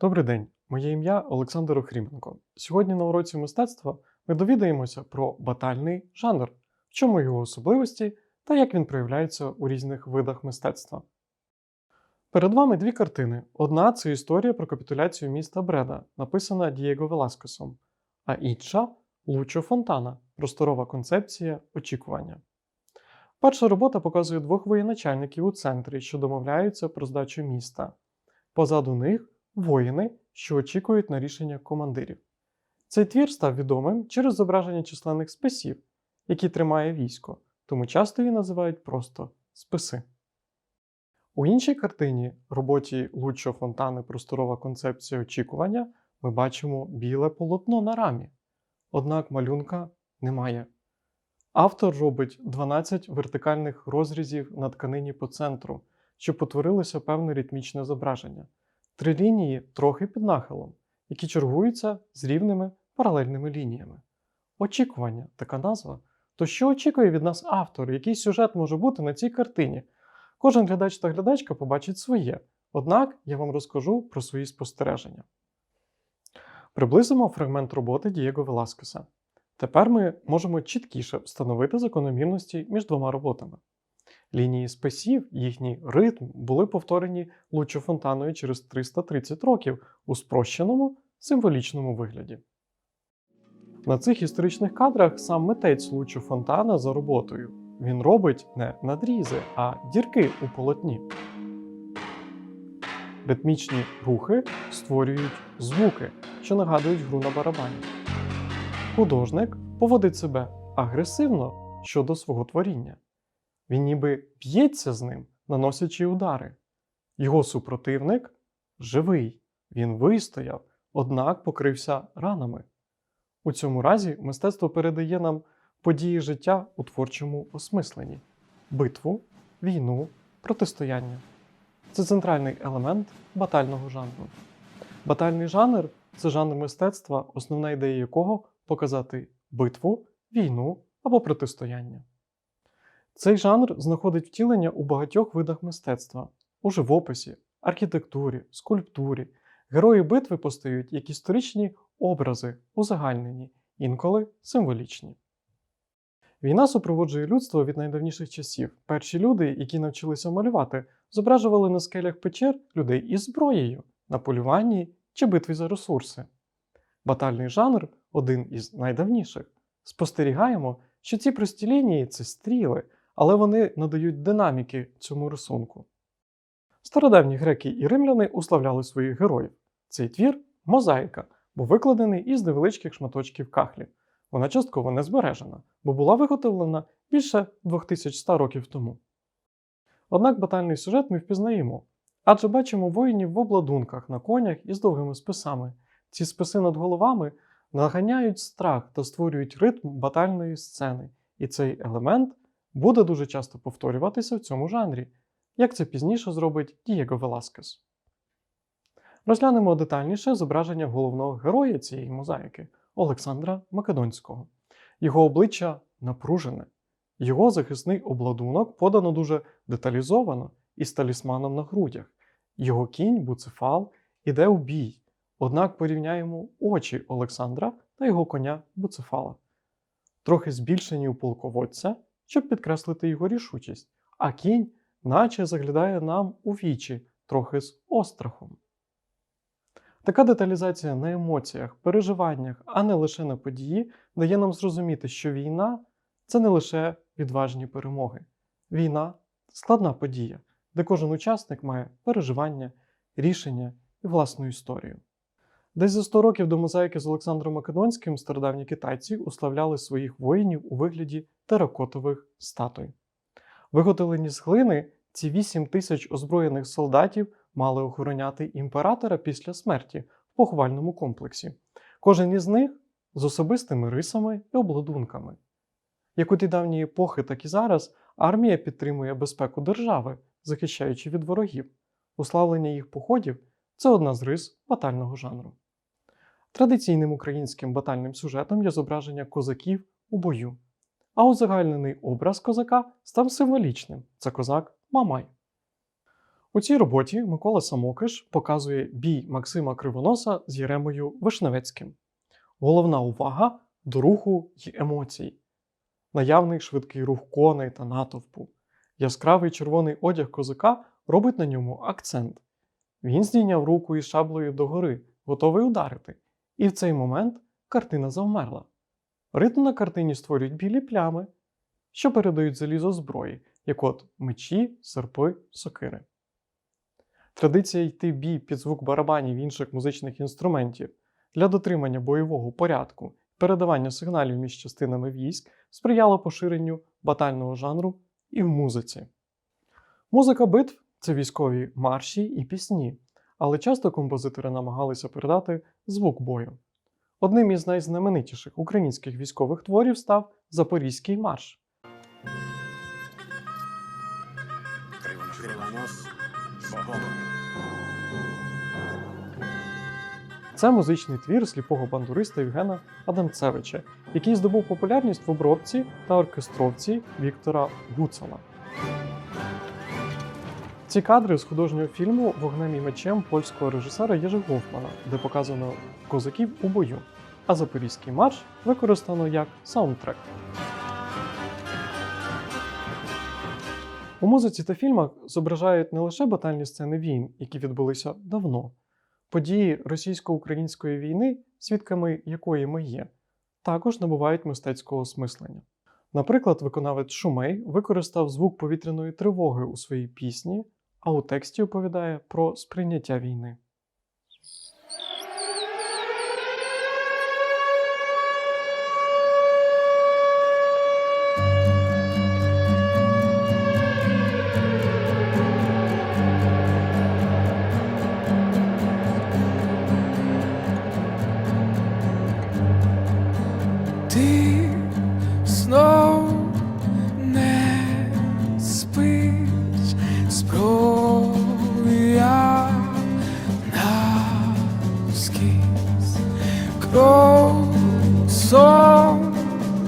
Добрий день, моє ім'я Олександр Охріменко. Сьогодні на уроці мистецтва ми довідаємося про батальний жанр, в чому його особливості та як він проявляється у різних видах мистецтва. Перед вами дві картини. Одна це історія про капітуляцію міста Бреда, написана Дієго Веласкесом, а інша Лучо Фонтана просторова концепція очікування. Перша робота показує двох воєначальників у центрі, що домовляються про здачу міста. Позаду них воїни, що очікують на рішення командирів. Цей твір став відомим через зображення численних списів, які тримає військо, тому часто її називають просто списи. У іншій картині, роботі Лучо Фонтани Просторова концепція очікування, ми бачимо біле полотно на рамі. Однак малюнка немає. Автор робить 12 вертикальних розрізів на тканині по центру, щоб утворилося певне ритмічне зображення. Три лінії трохи під нахилом, які чергуються з рівними паралельними лініями. Очікування така назва. То що очікує від нас автор, який сюжет може бути на цій картині? Кожен глядач та глядачка побачить своє, однак я вам розкажу про свої спостереження. Приблизимо фрагмент роботи Дієго Веласкеса. Тепер ми можемо чіткіше встановити закономірності між двома роботами. Лінії списів, їхній ритм були повторені Лучо Фонтаною через 330 років у спрощеному символічному вигляді. На цих історичних кадрах сам митець Лучо Фонтана за роботою. Він робить не надрізи, а дірки у полотні. Ритмічні рухи створюють звуки, що нагадують гру на барабані. Художник поводить себе агресивно щодо свого творіння. Він ніби б'ється з ним, наносячи удари. Його супротивник живий, він вистояв, однак покрився ранами. У цьому разі мистецтво передає нам події життя у творчому осмисленні: битву, війну, протистояння. Це центральний елемент батального жанру. Батальний жанр це жанр мистецтва, основна ідея якого показати битву, війну або протистояння. Цей жанр знаходить втілення у багатьох видах мистецтва у живописі, архітектурі, скульптурі. Герої битви постають як історичні образи, узагальнені, інколи символічні. Війна супроводжує людство від найдавніших часів. Перші люди, які навчилися малювати, зображували на скелях печер людей із зброєю на полюванні чи битві за ресурси. Батальний жанр один із найдавніших. Спостерігаємо, що ці прості лінії це стріли, але вони надають динаміки цьому рисунку. Стародавні греки і римляни уславляли своїх героїв. Цей твір мозаїка, був викладений із невеличких шматочків кахлі. Вона частково не збережена, бо була виготовлена більше 2100 років тому. Однак батальний сюжет ми впізнаємо, адже бачимо воїнів в обладунках на конях із довгими списами. Ці списи над головами наганяють страх та створюють ритм батальної сцени, і цей елемент буде дуже часто повторюватися в цьому жанрі, як це пізніше зробить Дієго Веласкес. Розглянемо детальніше зображення головного героя цієї мозаїки Олександра Македонського. Його обличчя напружене, його захисний обладунок подано дуже деталізовано із талісманом на грудях. Його кінь Буцефал іде у бій, однак порівняємо очі Олександра та його коня Буцефала. Трохи збільшені у полководця, щоб підкреслити його рішучість, а кінь наче заглядає нам у вічі, трохи з острахом. Така деталізація на емоціях, переживаннях, а не лише на події, дає нам зрозуміти, що війна це не лише відважні перемоги. Війна складна подія, де кожен учасник має переживання, рішення і власну історію. Десь за 100 років до мозаїки з Олександром Македонським стародавні китайці уславляли своїх воїнів у вигляді теракотових статуй. Виготовлені з глини, ці 8 тисяч озброєних солдатів мали охороняти імператора після смерті в поховальному комплексі. Кожен із них з особистими рисами і обладунками. Як у ті давні епохи, так і зараз армія підтримує безпеку держави, захищаючи від ворогів. Уславлення їх походів це одна з рис батального жанру. Традиційним українським батальним сюжетом є зображення козаків у бою, а узагальнений образ козака став символічним це козак Мамай. У цій роботі Микола Самокиш показує бій Максима Кривоноса з Єремою Вишневецьким. Головна увага до руху й емоцій, наявний швидкий рух коней та натовпу. Яскравий червоний одяг козака робить на ньому акцент. Він здійняв руку із шаблею догори, готовий ударити. І в цей момент картина завмерла. Ритм на картині створюють білі плями, що передають залізо зброї, як от мечі, серпи, сокири. Традиція йти бій під звук барабанів інших музичних інструментів для дотримання бойового порядку і передавання сигналів між частинами військ сприяла поширенню батального жанру і в музиці. Музика битв це військові марші і пісні, але часто композитори намагалися передати звук бою. Одним із найзнаменитіших українських військових творів став Запорізький марш. Це музичний твір сліпого бандуриста Євгена Адамцевича, який здобув популярність в обробці та оркестровці Віктора Гуцала. Ці кадри з художнього фільму Вогнем і мечем польського режисера Єжи Гофмана, де показано козаків у бою, а Запорізький марш використано як саундтрек. У музиці та фільмах зображають не лише батальні сцени війн, які відбулися давно, події російсько-української війни, свідками якої ми є, також набувають мистецького осмислення. Наприклад, виконавець Шумей використав звук повітряної тривоги у своїй пісні, а у тексті оповідає про сприйняття війни.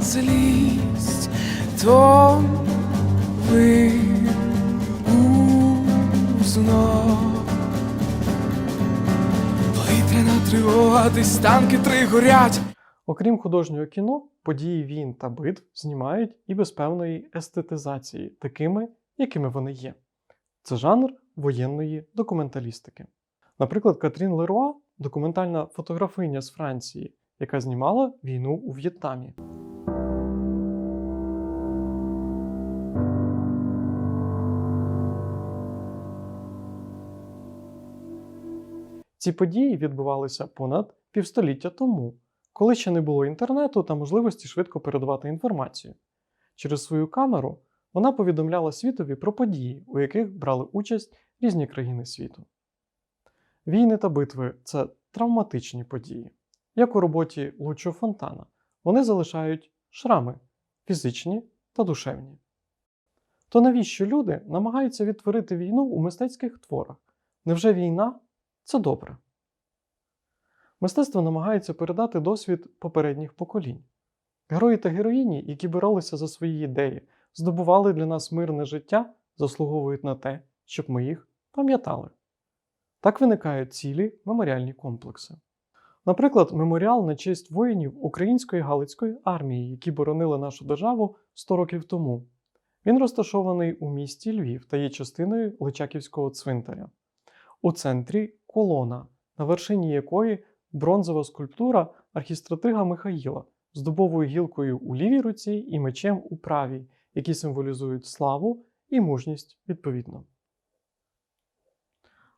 Злість, то ви узнов. Повітряна тривога, десь танки три горять. Окрім художнього кіно, події війн та битв знімають і без певної естетизації, такими, якими вони є. Це жанр воєнної документалістики. Наприклад, Катрін Леруа документальна фотографиня з Франції, яка знімала війну у В'єтнамі. Ці події відбувалися понад півстоліття тому, коли ще не було інтернету та можливості швидко передавати інформацію. Через свою камеру вона повідомляла світові про події, у яких брали участь різні країни світу. Війни та битви це травматичні події. Як у роботі Лучо Фонтана, вони залишають шрами фізичні та душевні. То навіщо люди намагаються відтворити війну у мистецьких творах? Невже війна це добре? Мистецтво намагається передати досвід попередніх поколінь. Герої та героїні, які боролися за свої ідеї, здобували для нас мирне життя, заслуговують на те, щоб ми їх пам'ятали. Так виникають цілі меморіальні комплекси. Наприклад, меморіал на честь воїнів Української Галицької армії, які боронили нашу державу 100 років тому. Він розташований у місті Львів та є частиною Личаківського цвинтаря. У центрі колона, на вершині якої бронзова скульптура архістратига Михаїла з дубовою гілкою у лівій руці і мечем у правій, які символізують славу і мужність відповідно.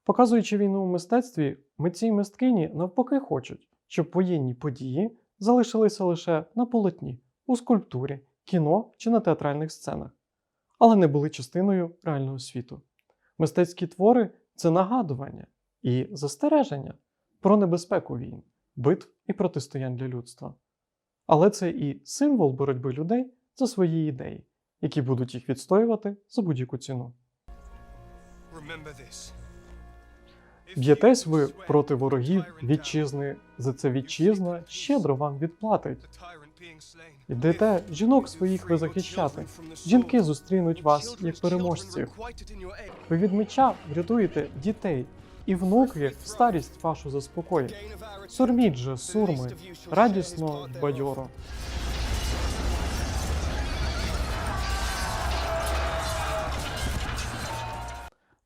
Показуючи війну у мистецтві, митці й мисткині навпаки хочуть, щоб воєнні події залишилися лише на полотні, у скульптурі, кіно чи на театральних сценах, але не були частиною реального світу. Мистецькі твори це нагадування і застереження про небезпеку війн, битв і протистоянь для людства. Але це і символ боротьби людей за свої ідеї, які будуть їх відстоювати за будь-яку ціну. Б'єтесь ви проти ворогів вітчизни, за це вітчизна щедро вам відплатить. Ідете жінок своїх ви захищати. Жінки зустрінуть вас як переможців. Ви від меча врятуєте дітей, і внуки старість вашу заспокоять. Сурміть же, сурми, радісно бадьоро.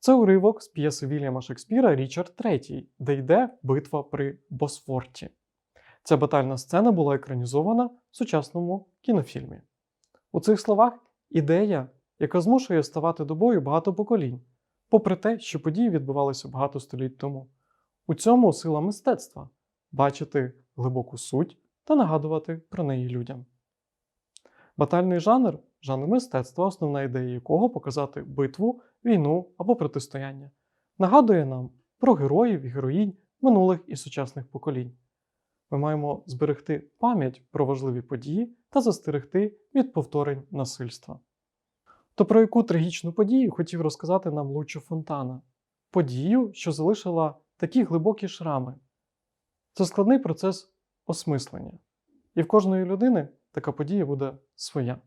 Це уривок з п'єси Вільяма Шекспіра Річард III, де йде битва при Босфорті. Ця батальна сцена була екранізована в сучасному кінофільмі. У цих словах ідея, яка змушує ставати до бою багато поколінь, попри те, що події відбувалися багато століть тому. У цьому сила мистецтва бачити глибоку суть та нагадувати про неї людям. Батальний жанр жанр мистецтва, основна ідея якого показати битву, війну або протистояння, нагадує нам про героїв і героїнь минулих і сучасних поколінь. Ми маємо зберегти пам'ять про важливі події та застерегти від повторень насильства. То про яку трагічну подію хотів розказати нам Лучо Фонтана? Подію, що залишила такі глибокі шрами. Це складний процес осмислення. І в кожної людини така подія буде своя.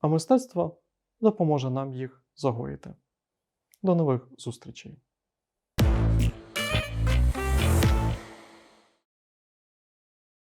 А мистецтво допоможе нам їх загоїти. До нових зустрічей!